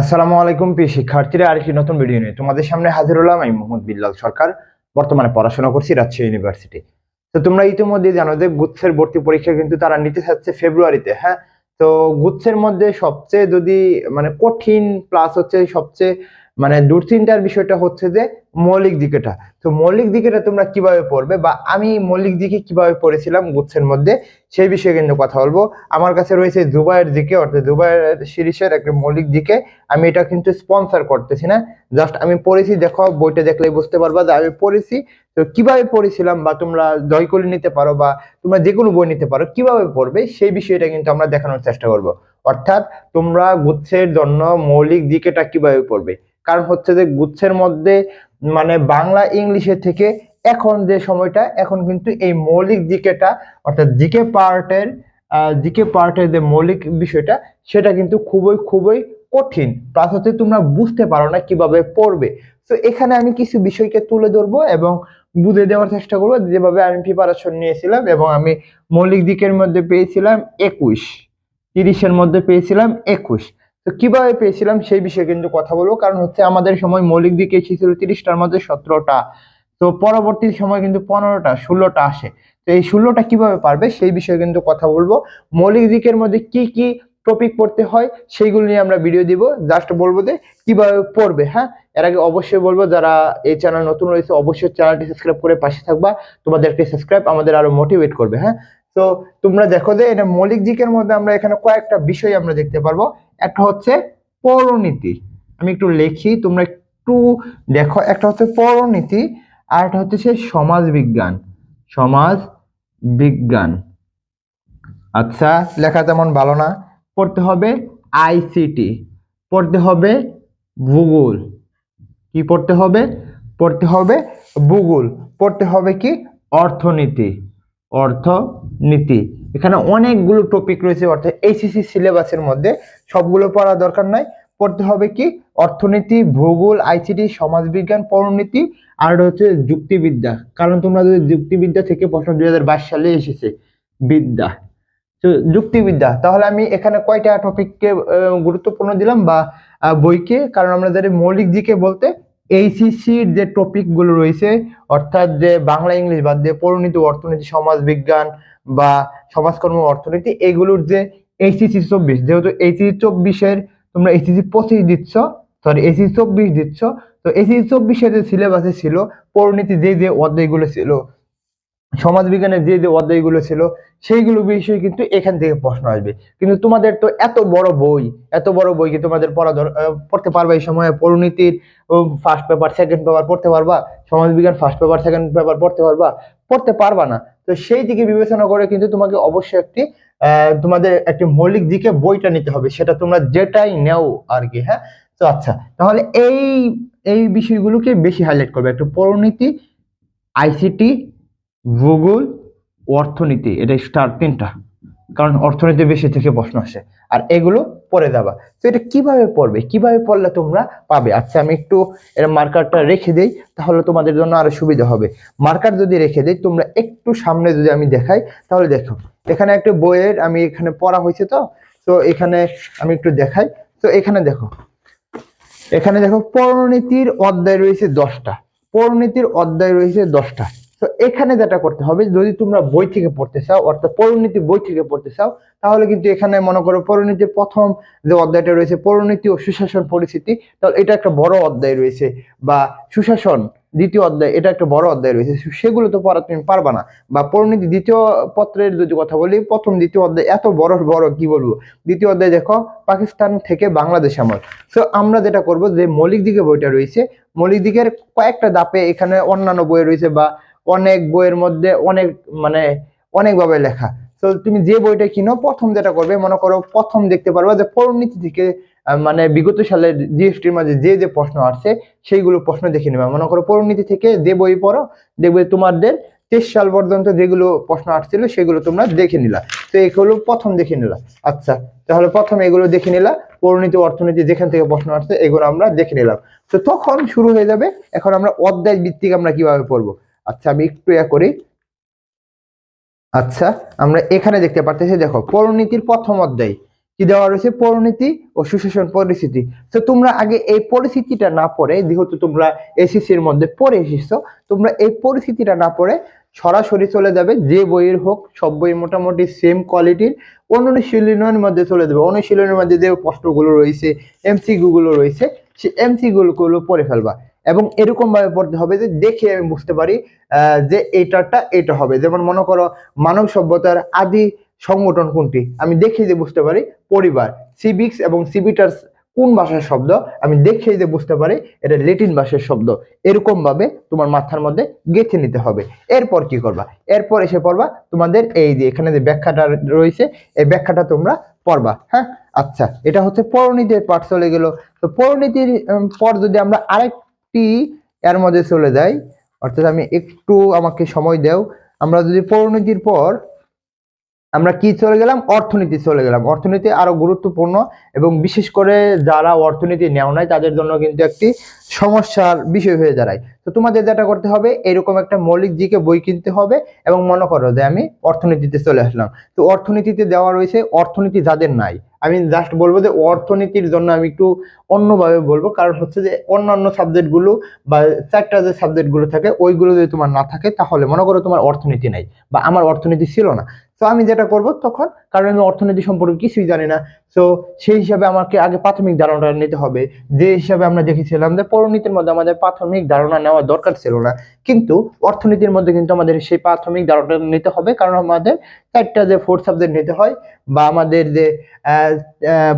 আসসালামু আলাইকুম প্রিয় শিক্ষার্থীরা, আরেকটি নতুন ভিডিও নিয়ে তোমাদের সামনে হাজির হলাম আমি মোহাম্মদ বিল্লাল সরকার, বর্তমানে পড়াশোনা করছি রাজশাহী ইউনিভার্সিটি তো তোমরা ইতিমধ্যে জানো যে গুচ্ছের ভর্তি পরীক্ষা কিন্তু তারা নিতে চাচ্ছে ফেব্রুয়ারিতে হ্যাঁ? তো গুচ্ছের মধ্যে সবচেয়ে যদি মানে কঠিন প্লাস হচ্ছে সবচেয়ে মানে দুশ্চিন্তার বিষয়টা হচ্ছে যে মৌলিক দিকেটা। তো মৌলিক দিকেটা তোমরা কীভাবে পড়বে বা আমি মৌলিক দিকে কীভাবে পড়েছিলাম গুচ্ছের মধ্যে, সেই বিষয়ে কিন্তু কথা বলব। আমার কাছে রয়েছে দুবাইয়ের দিকে, অর্থাৎ দুবাইয়ের সিরিজের একটা মৌলিক দিকে। আমি এটা কিন্তু স্পন্সর করতেছি না। জাস্ট আমি পড়েছি, দেখো, বইটা দেখলেই বুঝতে পারবা যে আমি পড়েছি। তো কীভাবে পড়েছিলাম বা তোমরা জয় করে নিতে পারো বা তোমরা যে কোনো বই নিতে পারো, কীভাবে পড়বে সেই বিষয়টা কিন্তু আমরা দেখানোর চেষ্টা করব। অর্থাৎ তোমরা গুচ্ছের জন্য মৌলিক দিকেটা কীভাবে পড়বে? কারণ হচ্ছে যে গুচ্ছের মধ্যে মানে বাংলা ইংলিশের থেকে এখন যে সময়টা, এখন কিন্তু এই মৌলিক দিকেটা অর্থাৎ জিকে পার্টের জিকে পার্টের যে মৌলিক বিষয়টা, সেটা কিন্তু খুবই খুবই কঠিন। প্লাস হচ্ছে তোমরা বুঝতে পারো না কীভাবে পড়বে। তো এখানে আমি কিছু বিষয়কে তুলে ধরবো এবং বুঝে দেওয়ার চেষ্টা করব যেভাবে আমি প্রিপারেশন নিয়েছিলাম এবং আমি মৌলিক দিকের মধ্যে পেয়েছিলাম একুশ, তিরিশের মধ্যে পেয়েছিলাম একুশ। তো কীভাবে পেয়েছিলাম সেই বিষয়ে কিন্তু কথা বলব। কারণ হচ্ছে আমাদের সময় মৌলিক দিকে এসেছিল তিরিশটার মধ্যে সতেরোটা। তো পরবর্তী সময় কিন্তু পনেরোটা, ষোলোটা আসে। তো এই ষোলোটা কীভাবে পারবে সেই বিষয়ে কিন্তু কথা বলব। মৌলিক দিকের মধ্যে কি কি টপিক পড়তে হয় সেইগুলো নিয়ে আমরা ভিডিও দিব। জাস্ট বলব যে কীভাবে পড়বে হ্যাঁ? এর আগে অবশ্যই বলব, যারা এই চ্যানেল নতুন রয়েছে, অবশ্যই চ্যানেলটি সাবস্ক্রাইব করে পাশে থাকবা। তোমাদেরকে সাবস্ক্রাইব আমাদের আরও মোটিভেট করবে হ্যাঁ? তো তোমরা দেখো যে এটা মৌলিক দিকের মধ্যে আমরা এখানে কয়েকটা বিষয় আমরা দেখতে পারব। একটা হচ্ছে পৌরনীতি। আমি একটু লিখি, তোমরা একটু দেখো, একটা হচ্ছে পৌরনীতি আর একটা হচ্ছে সে সমাজ বিজ্ঞান সমাজ বিজ্ঞান আচ্ছা লেখা তেমন ভালো না। পড়তে হবে আইসিটি। পড়তে হবে ভূগোল। কি পড়তে হবে? পড়তে হবে ভূগোল। পড়তে হবে কি? অর্থনীতি। অর্থনীতি। এখানে অনেকগুলো টপিক রয়েছে, অর্থাৎ এইচএসসি সিলেবাসের মধ্যে সবগুলো পড়া দরকার নাই পড়তে হবে কি? অর্থনীতি, ভূগোল আইসিটি সমাজবিজ্ঞান পরিণীতি আর হচ্ছে যুক্তিবিদ্যা। কারণ তোমরা যদি যুক্তিবিদ্যা থেকে প্রশ্ন দুই হাজার বাইশ সালে এসেছে, বিদ্যা। তো যুক্তিবিদ্যা, তাহলে আমি এখানে কয়টা টপিককে গুরুত্বপূর্ণ দিলাম বা বইকে? কারণ আমরা জানি মৌলিক দিকে বলতে এইচএসসির যে টপিকগুলো রয়েছে, অর্থাৎ যে বাংলা ইংলিশ বাদ দিয়ে পরিণীতি অর্থনীতি, সমাজ বিজ্ঞান বা সমাজকর্ম, অর্থনীতি, এগুলোর যে এইচএসসি চব্বিশ, যেহেতু এইচএসসি চব্বিশের তোমরা এইচএসসি পঁচিশ দিচ্ছ সরি এইচএসসি চব্বিশ দিচ্ছ, তো এইচএসসি চব্বিশের যে সিলেবাসে ছিল, পরিণীতি যে যে অধ্যায়গুলো ছিল সমাজ বিজ্ঞানের যে যে অধ্যায়গুলো ছিল, সেইগুলো বিষয়ে কিন্তু এখান থেকে প্রশ্ন আসবে। কিন্তু তোমাদের তো এত বড় বই, এত বড় বই কি তোমাদের পড়া পড়তে পারবা এই সময়ে? পরিণীতির ফার্স্ট পেপার সেকেন্ড পেপার পড়তে পারবা? সমাজ বিজ্ঞান ফার্স্ট পেপার সেকেন্ড পেপার পড়তে পারবা? পড়তে পারবা না। তো সেই দিকে বিবেচনা করে কিন্তু তোমাকে অবশ্যই একটি তোমাদের একটি মৌলিক দিকে বইটা নিতে হবে। সেটা তোমরা যেটাই নেও আর কি হ্যাঁ? তো আচ্ছা তাহলে এই এই বিষয়গুলোকে বেশি হাইলাইট করবে। একটু পরিণীতি আইসিটি ভূগোল, অর্থনীতি এটা স্টার তিনটা। কারণ অর্থনীতি বেশি থেকে প্রশ্ন আসে। আর এগুলো পড়ে যাবা। তো এটা কীভাবে পড়বে? কীভাবে পড়লে তোমরা পাবে? আচ্ছা আমি একটু এর মার্কারটা রেখে দেই, তাহলে তোমাদের জন্য আরও সুবিধা হবে। মার্কার যদি রেখে দেই, তোমরা একটু সামনে যদি আমি দেখাই, তাহলে দেখো, এখানে একটা বইয়ের আমি এখানে পড়া হয়েছে তো? তো এখানে আমি একটু দেখাই। তো এখানে দেখো এখানে দেখো পরিণীতির অধ্যায় রয়েছে দশটা। পরনীতির অধ্যায় রয়েছে দশটা। তো এখানে যেটা করতে হবে, যদি তোমরা বই থেকে পড়তে চাও, অর্থাৎ পরিণীতি বই থেকে পড়তে চাও, তাহলে কিন্তু এখানে মনে করো পরিণীতির প্রথম যে অধ্যায়টা রয়েছে পরিণীতি ও সুশাসন পরিস্থিতি, তাহলে এটা একটা বড় অধ্যায় রয়েছে, বা সুশাসন দ্বিতীয় অধ্যায়, এটা একটা বড় অধ্যায় রয়েছে সেগুলো তো পড়া তুমি পারবা না। বা পরিণীতি দ্বিতীয় পত্রের যদি কথা বলি, প্রথম দ্বিতীয় অধ্যায় এত বড় বড়, কি বলব? দ্বিতীয় অধ্যায় দেখো, পাকিস্তান থেকে বাংলাদেশ আমল। তো আমরা যেটা করব, যে মৌলিক দিকে বইটা রয়েছে, মৌলিক দিকের কয়েকটা দাপে এখানে অন্যান্য বই রয়েছে, বা অনেক বইয়ের মধ্যে অনেক মানে অনেকভাবে লেখা। তো তুমি যে বইটা কিনো, প্রথম যেটা করবে, মনে করো প্রথম দেখতে পারবে যে পরিণীতি থেকে মানে বিগত সালের জিএসটির মাঝে যে যে প্রশ্ন আসছে, সেইগুলো প্রশ্ন দেখে নেবে। মনে করো পরিণীতি থেকে যে বই পড়ো, দেখবে তোমাদের তেইশ সাল পর্যন্ত যেগুলো প্রশ্ন আসছিল, সেগুলো তোমরা দেখে নিলা। তো এগুলো প্রথম দেখে নিলা। আচ্ছা তাহলে প্রথম এগুলো দেখে নিলা। পরিণীতি অর্থনীতি, যেখান থেকে প্রশ্ন আসছে, এগুলো আমরা দেখে নিলাম। তো তখন শুরু হয়ে যাবে। এখন আমরা অধ্যায় ভিত্তিক আমরা কীভাবে পড়ব? আচ্ছা আমি একটু ইয়া করি। আচ্ছা আমরা এখানে দেখতে পারতেছি, দেখো পরিণীতির প্রথম অধ্যায়। কি দেওয়া রয়েছে? পরিণতি ও সুশাসন পরিস্থিতি। তো তোমরা আগে এই পরিস্থিতিটা না পড়ে, যেহেতু তোমরা এসএসসির মধ্যে পড়ে এসেছ, তোমরা এই পরিস্থিতিটা না পড়ে সরাসরি চলে যাবে, যে বইয়ের হোক, সব বই মোটামুটি সেম কোয়ালিটির অনুশীলনের মধ্যে চলে যাবে। অনুশীলনের মধ্যে যে প্রশ্নগুলো রয়েছে এমসিকিউ গুলো রয়েছে, সেই এমসিকিউ গুলো পড়ে ফেলবা। এবং এরকম ভাবে পড়তে হবে যে দেখে আমি বুঝতে পারি যে এইটারটা এটা হবে। যেমন মনে করো মানব সভ্যতার আদি সংগঠন কোনটি? আমি দেখে যে বুঝতে পারি পরিবার। সিভিক্স এবং সিভিটার্স কোন ভাষার শব্দ? আমি দেখে যে বুঝতে পারি এটা লেটিন ভাষার শব্দ। এরকম ভাবে তোমার মাথার মধ্যে গেঁথে নিতে হবে। এরপর কি করবা? এরপর এসে পড়বা তোমাদের এই যে এখানে যে ব্যাখ্যাটা রয়েছে এই ব্যাখ্যাটা তোমরা পড়বা। হ্যাঁ? আচ্ছা এটা হচ্ছে পরনীতির পাঠ চলে গেল। তো পরিণীতির উম, পর যদি আমরা আরেকটি এর মধ্যে চলে যায়। অর্থাৎ আমি একটু আমাকে সময় দেও। আমরা যদি পরিণতির পর আমরা কি চলে গেলাম? অর্থনীতি চলে গেলাম। অর্থনীতি আরও গুরুত্বপূর্ণ এবং বিশেষ করে যারা অর্থনীতি নেও নাই, তাদের জন্য কিন্তু একটি সমস্যার বিষয় হয়ে দাঁড়ায়। তো তোমাদের যেটা করতে হবে, এরকম একটা মৌলিক জিকে বই কিনতে হবে এবং মনে করো যে আমি অর্থনীতিতে চলে আসলাম। তো অর্থনীতিতে দেওয়া রয়েছে, অর্থনীতি যাদের নাই। আমি জাস্ট বলব যে অর্থনীতির জন্য আমি একটু অন্যভাবে বলব। কারণ হচ্ছে যে অন্যান্য সাবজেক্টগুলো বা চারটা যে সাবজেক্টগুলো থাকে, ওইগুলো যদি তোমার না থাকে, তাহলে মনে করো তোমার অর্থনীতি নাই বা আমার অর্থনীতি ছিল না। তো আমি যেটা করব তখন, কারণ আমি অর্থনীতি সম্পর্কে কিছুই জানি না। তো সেই হিসাবে আমাকে আগে প্রাথমিক ধারণাটা নিতে হবে। যে হিসাবে আমরা দেখেছিলাম যে পরিণতির মধ্যে আমাদের প্রাথমিক ধারণা নেওয়া দরকার ছিল না। কিন্তু অর্থনীতির মধ্যে কিন্তু আমাদের সেই প্রাথমিক ধারণাটা নিতে হবে। কারণ আমাদের চারটা যে ফোর্থ সাবজেক্ট নিতে হয় বা আমাদের যে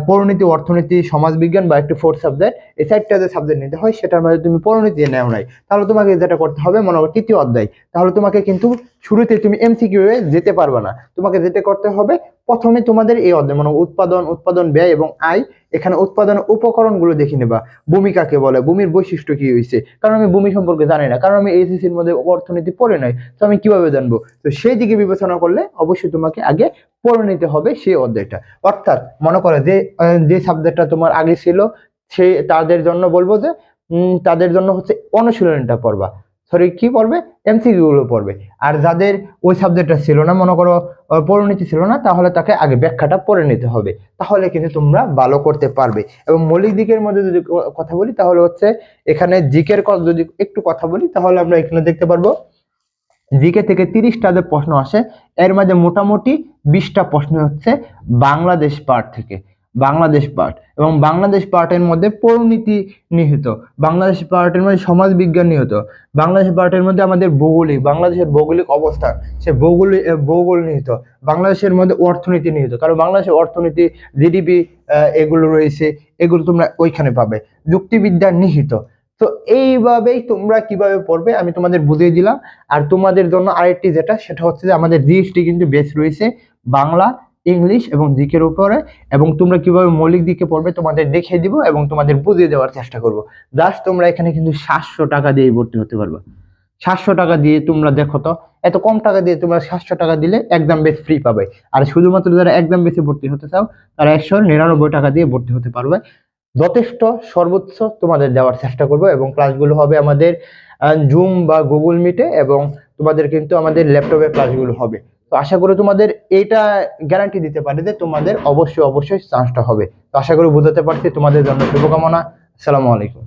পরিণতি অর্থনীতি, সমাজবিজ্ঞান বা একটি ফোর্থ সাবজেক্ট এই চারটা যে সাবজেক্ট নিতে হয় সেটার মধ্যে তুমি পরিণতি নেও নাই। তাহলে তোমাকে যেটা করতে হবে, মনে করো তৃতীয় অধ্যায়, তাহলে তোমাকে কিন্তু শুরুতে তুমি এমসিকিউ এ যেতে পারবে না। তোমাকে যেতে করতে হবে, প্রথমে তোমাদের এই অধ্যায় মানে উৎপাদন উৎপাদন ব্যয় এবং আয় এখানে উৎপাদন উপকরণগুলো দেখে নেবা। ভূমি কাকে বলে? ভূমির বৈশিষ্ট্য কি হয়েছে কারণ আমি ভূমি সম্পর্কে জানি না। কারণ আমি এইচএসসি এর মধ্যে অর্থনীতি পড়ে নাই। তো আমি কীভাবে জানব? তো সেই দিকে বিবেচনা করলে অবশ্যই তোমাকে আগে পড়ে নিতে হবে সেই অধ্যায়টা। অর্থাৎ মনে করো যে যে সাবজেক্টটা তোমার আগে ছিল সেই তাদের জন্য বলব যে তাদের জন্য হচ্ছে অনুশীলনটা পড়বা। সরি কি পড়বে? এমসিকিউ গুলো পড়বে। আর যাদের ওই সাবজেক্টটা ছিল না, মনে করো পরিণতি ছিল না, তাহলে তাকে আগে ব্যাখ্যাটা পড়ে নিতে হবে। তাহলে কিন্তু তোমরা ভালো করতে পারবে। এবং মৌলিক দিকের মধ্যে যদি কথা বলি, তাহলে হচ্ছে এখানে জিকের যদি একটু কথা বলি, তাহলে আমরা এখানে দেখতে পারব, জিকে থেকে তিরিশটা যে প্রশ্ন আসে, এর মাঝে মোটামুটি বিশটা প্রশ্ন হচ্ছে বাংলাদেশ পার্ট থেকে। বাংলাদেশ পার্ট এবং বাংলাদেশ পার্টের মধ্যে পরিণীতি নিহিত। বাংলাদেশ পার্টের মধ্যে সমাজ বিজ্ঞান নিহিত। বাংলাদেশ পার্টের মধ্যে আমাদের ভৌগোলিক, বাংলাদেশের ভৌগোলিক অবস্থান, সে ভৌগোলিক ভৌগোল নিহিত। বাংলাদেশের মধ্যে অর্থনীতি নিহিত। কারণ বাংলাদেশের অর্থনীতি, জিডিপি এগুলো রয়েছে, এগুলো তোমরা ওইখানে পাবে। যুক্তিবিদ্যা নিহিত। তো এইভাবেই তোমরা কীভাবে পড়বে আমি তোমাদের বুঝিয়ে দিলাম। আর তোমাদের জন্য আরেকটি যেটা, সেটা হচ্ছে যে আমাদের জিএসটি কিন্তু বেস রয়েছে, বাংলা ইংলিশ এবং দিকের উপরে, এবং তোমরা কীভাবে মৌলিক দিকে পড়বে তোমাদের দেখিয়ে দিব এবং তোমাদের বুঝিয়ে দেওয়ার চেষ্টা করব। জাস্ট তোমরা এখানে কিন্তু সাতশো টাকা দিয়ে ভর্তি হতে পারবে। সাতশো টাকা দিয়ে তোমরা দেখো তো, এত কম টাকা দিয়ে তোমরা সাতশো টাকা দিলে একদম বেশ ফ্রি পাবে। আর শুধুমাত্র যারা একদম বেশি ভর্তি হতে চাও, তারা একশো নিরানব্বই টাকা দিয়ে ভর্তি হতে পারবে। যথেষ্ট, সর্বোচ্চ তোমাদের দেওয়ার চেষ্টা করব এবং ক্লাসগুলো হবে আমাদের জুম বা গুগল মিটে এবং তোমাদের কিন্তু আমাদের ল্যাপটপে ক্লাসগুলো হবে। তো আশা করি তোমাদের এইটা গ্যারান্টি দিতে পারি যে তোমাদের অবশ্যই অবশ্যই চান্সটা হবে। তো আশা করি বোঝাতে পারছি। তোমাদের জন্য শুভকামনা। আসসালামু আলাইকুম।